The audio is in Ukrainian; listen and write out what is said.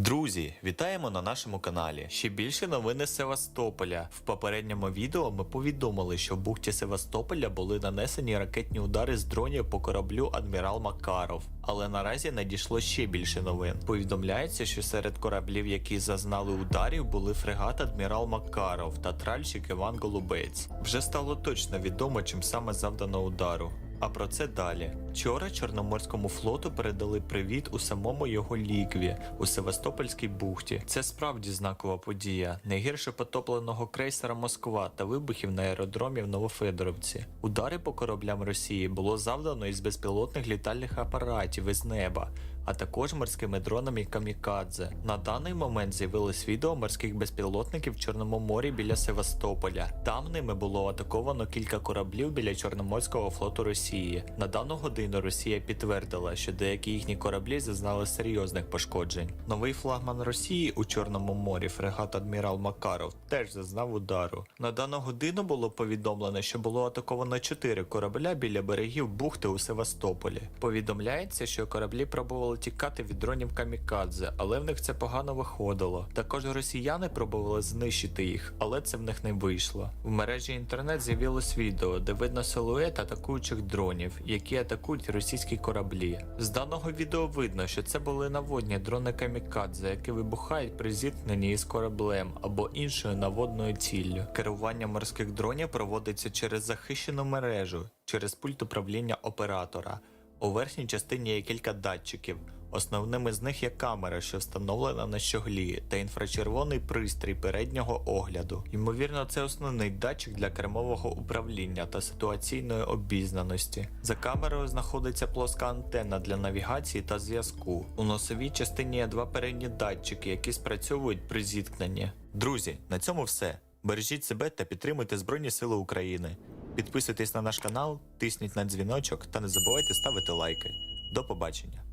Друзі, вітаємо на нашому каналі. Ще більше новини з Севастополя. В попередньому відео ми повідомили, що в бухті Севастополя були нанесені ракетні удари з дронів по кораблю Адмірал Макаров. Але наразі надійшло ще більше новин. Повідомляється, що серед кораблів, які зазнали ударів, були фрегат Адмірал Макаров та тральщик Іван Голубець. Вже стало точно відомо, чим саме завдано удару. А про це далі. Вчора Чорноморському флоту передали привіт у самому його лікві у Севастопольській бухті. Це справді знакова подія, не гірше потопленого крейсера Москва та вибухів на аеродромі в Новофедоровці. Удари по кораблям Росії було завдано із безпілотних літальних апаратів із неба, а також морськими дронами Камікадзе. На даний момент з'явилось відео морських безпілотників в Чорному морі біля Севастополя. Там ними було атаковано кілька кораблів біля Чорноморського флоту Росії. На дану годину Росія підтвердила, що деякі їхні кораблі зазнали серйозних пошкоджень. Новий флагман Росії у Чорному морі, фрегат Адмірал Макаров, теж зазнав удару. На дану годину було повідомлено, що було атаковано чотири корабля біля берегів бухти у Севастополі. Повідомляється, що кораблі пробували тікати від дронів Камікадзе, але в них це погано виходило. Також росіяни пробували знищити їх, але це в них не вийшло. В мережі інтернет з'явилось відео, де видно силует атакуючих дронів, які атакують російські кораблі. З даного відео видно, що це були наводні дрони Камікадзе, які вибухають при зіткненні із кораблем або іншою наводною ціллю. Керування морських дронів проводиться через захищену мережу, через пульт управління оператора. У верхній частині є кілька датчиків. Основними з них є камера, що встановлена на щоглі, та інфрачервоний пристрій переднього огляду. Ймовірно, це основний датчик для кермового управління та ситуаційної обізнаності. За камерою знаходиться плоска антенна для навігації та зв'язку. У носовій частині є два передні датчики, які спрацьовують при зіткненні. Друзі, на цьому все. Бережіть себе та підтримуйте Збройні Сили України. Підписуйтесь на наш канал, тисніть на дзвіночок та не забувайте ставити лайки. До побачення!